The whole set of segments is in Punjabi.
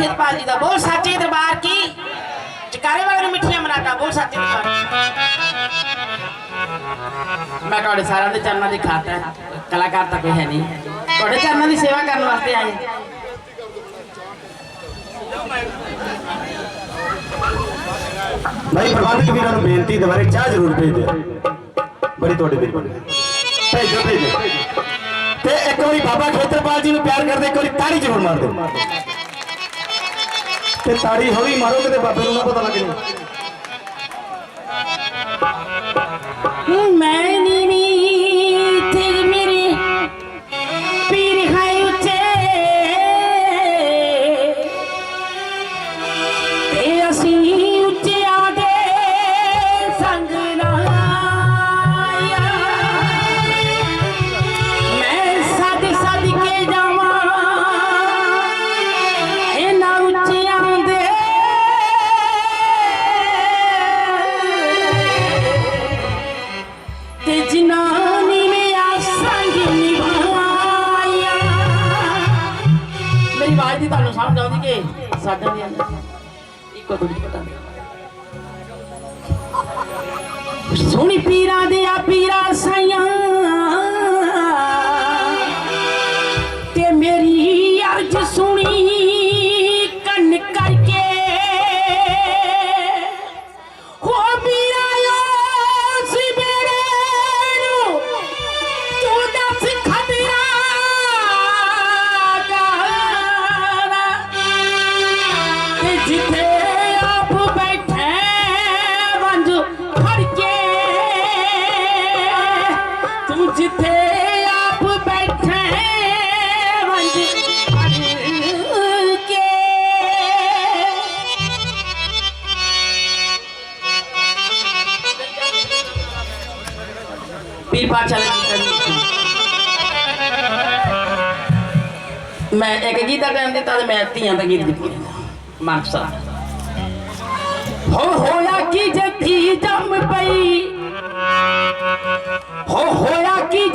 ਖੇਤਪਾਲ ਜੀ ਦਾ ਬੋਲ ਸੱਚੇ ਦਰਬਾਰ ਕੀ? ਚਕਾਰੇ ਵਾਲੇ ਨੂੰ ਮਿੱਠੀਆਂ ਮਨਾਤਾ, ਬੋਲ ਸੱਚੇ ਦਰਬਾਰ ਮੈਂ ਤੁਹਾਡੇ ਸਾਰਿਆਂ ਦੇ ਚਰਨਾਂ ਦੀ ਖਾਤਾ ਕਲਾਕਾਰ ਤਾਂ ਕੋਈ ਹੈ ਨਹੀਂ। ਤੁਹਾਡੇ ਚਰਨਾਂ ਦੀ ਸੇਵਾ ਕਰਨ ਵਾਸਤੇ ਆਏ। ਭਾਈ, ਪ੍ਰਬੰਧਕ ਵੀਰਾਂ ਨੂੰ ਬੇਨਤੀ, ਦੁਬਾਰੇ ਚਾਹ ਜ਼ਰੂਰ ਭੇਜ ਦਿਓ। ਬੜੀ ਤੁਹਾਡੇ ਮਿਹਰਬਾਨੀ ਭੇਜੋ ਭੇਜੋ। ਤੇ ਇੱਕ ਵਾਰੀ ਬਾਬਾ ਖੇਤਰਪਾਲ ਜੀ ਨੂੰ ਪਿਆਰ ਕਰਦੇ, ਇੱਕ ਵਾਰੀ ਤਾੜੀ ਜ਼ਰੂਰ ਮਾਰ ਦਿਓ। ਤੇ ਤਾੜੀ ਹੌਲੀ ਮਾਰੋ ਕਿਤੇ ਬਾਬੇ ਨੂੰ ਨਾ ਪਤਾ ਲੱਗ। ਮੈਂ ਸਮਝ ਆਉਂਦੀ ਸਾਡਾ ਦੇ ਅੰਦਰ ਇੱਕੋ ਦੂਜੀ ਪਤਾ ਨਹੀਂ। ਸੋਹਣੀ ਪੀਰਾਂ ਦੇ ਆ ਪੀਰਾਂ ਸਾਈਆਂ। ਜਿੱਥੇ ਆਪ ਬੈਠੇ ਵੰਜ ਕੇ। ਪੀਰ ਪਾਚਾ ਮੈਂ ਇੱਕ ਗੀਤ ਦਾ ਟਾਈਮ ਦਿੱਤਾ ਤੇ ਮੈਂ ਧੀਆਂ ਦਾ ਗੀਤ ਦਿੱਤੀ ਮਾਨਸਾ। ਹੋ ਹੋਇਆ ਕੀ ਜੇ ਜੰਮ ਪਈ? ਹੋ ਹੋਇਆ ਕੀ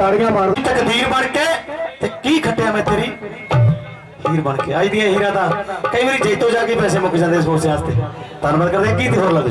ਤਾੜੀਆਂ ਮਾਰ ਤਕਦੀਰ ਬਣ ਕੇ ਤੇ ਕੀ ਖੱਟਿਆ ਮੈਂ ਤੇਰੀ? ਹੀਰ ਬਣ ਕੇ। ਆਈ ਦੀਆਂ ਹੀਰਾ ਦਾ ਕਈ ਵਾਰੀ ਜੇਤੋ ਜਾ ਕੇ ਪੈਸੇ ਮੁੱਕ ਜਾਂਦੇ ਇਸ ਵਾਸਤੇ। ਧੰਨਵਾਦ ਕਰਦੇ ਕੀ ਤੇ ਹੋਰ ਲੱਗ